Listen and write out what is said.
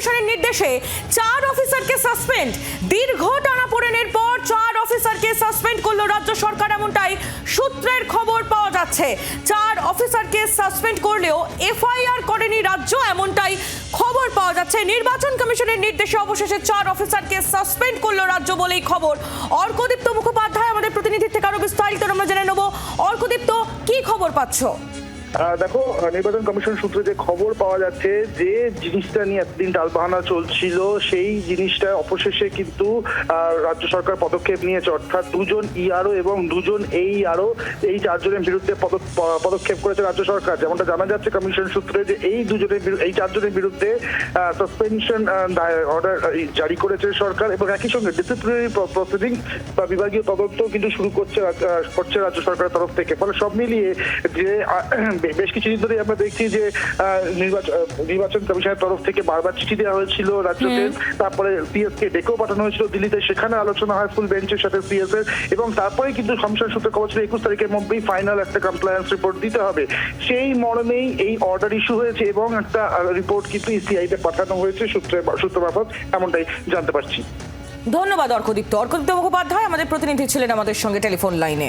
কমিশনের নির্দেশে চার অফিসারকে সাসপেন্ড দীর্ঘ টানাপোড়েনের পর চার অফিসারকে সাসপেন্ড করল রাজ্য সরকার এমনটাই সূত্রের খবর পাওয়া যাচ্ছে। চার অফিসারকে সাসপেন্ড করলেও এফআইআর করেনি রাজ্য এমনটাই খবর পাওয়া যাচ্ছে। নির্বাচন কমিশনের নির্দেশে অবশেষে চার অফিসারকে সাসপেন্ড করল রাজ্য বলেই খবর। অর্কদীপ্ত মুখোপাধ্যায় আমাদের প্রতিনিধির থেকে আরও বিস্তারিত আমরা জেনে নেব। অর্কদীপ্ত, কি খবর পাচ্ছ? দেখো, নির্বাচন কমিশন সূত্রে যে খবর পাওয়া যাচ্ছে যে জিনিসটা নিয়ে এতদিন টালবাহানা চলছিল, সেই জিনিসটা অবশেষে কিন্তু রাজ্য সরকার পদক্ষেপ নিয়েছে। অর্থাৎ দুজন ইআরও এবং দুজন এই আরও এই চারজনের বিরুদ্ধে পদ- পদক্ষেপ করেছে রাজ্য সরকার। যেমনটা জানা যাচ্ছে কমিশন সূত্রে যে এই দুজনের এই চারজনের বিরুদ্ধে সাসপেনশন অর্ডার জারি করেছে সরকার এবং একই সঙ্গে ডিসিপ্লিনারি প্রসিডিং বা বিভাগীয় তদন্ত কিন্তু শুরু করছে করছে রাজ্য সরকারের তরফ থেকে। ফলে সব মিলিয়ে যে বেশ কিছুদিন ধরে আমরা দেখছি যে নির্বাচন নির্বাচন কমিশনের তরফ থেকে বারবার চিঠি দেওয়া হয়েছিল রাজ্যকে তারপরে সিএস কে ডেকেও পাঠানো হয়েছিল দিল্লিতে। সেখানে আলোচনা হয় ফুল বেঞ্চের সাথে সিএস এর এবং তারপরে কিন্তু কমিশন সূত্রে খবর ছিল একুশ তারিখের মধ্যেই ফাইনাল একটা কমপ্লায়েন্স রিপোর্ট দিতে হবে। সেই মর্মেই এই অর্ডার ইস্যু হয়েছে এবং একটা রিপোর্ট কিন্তু ইসিআই তে পাঠানো হয়েছে সূত্রে সূত্র মারফত। এমনটাই জানতে পারছি। ধন্যবাদ অর্কদীপ্ত। অর্কদীপ্ত মুখোপাধ্যায় আমাদের প্রতিনিধি ছিলেন আমাদের সঙ্গে টেলিফোন লাইনে।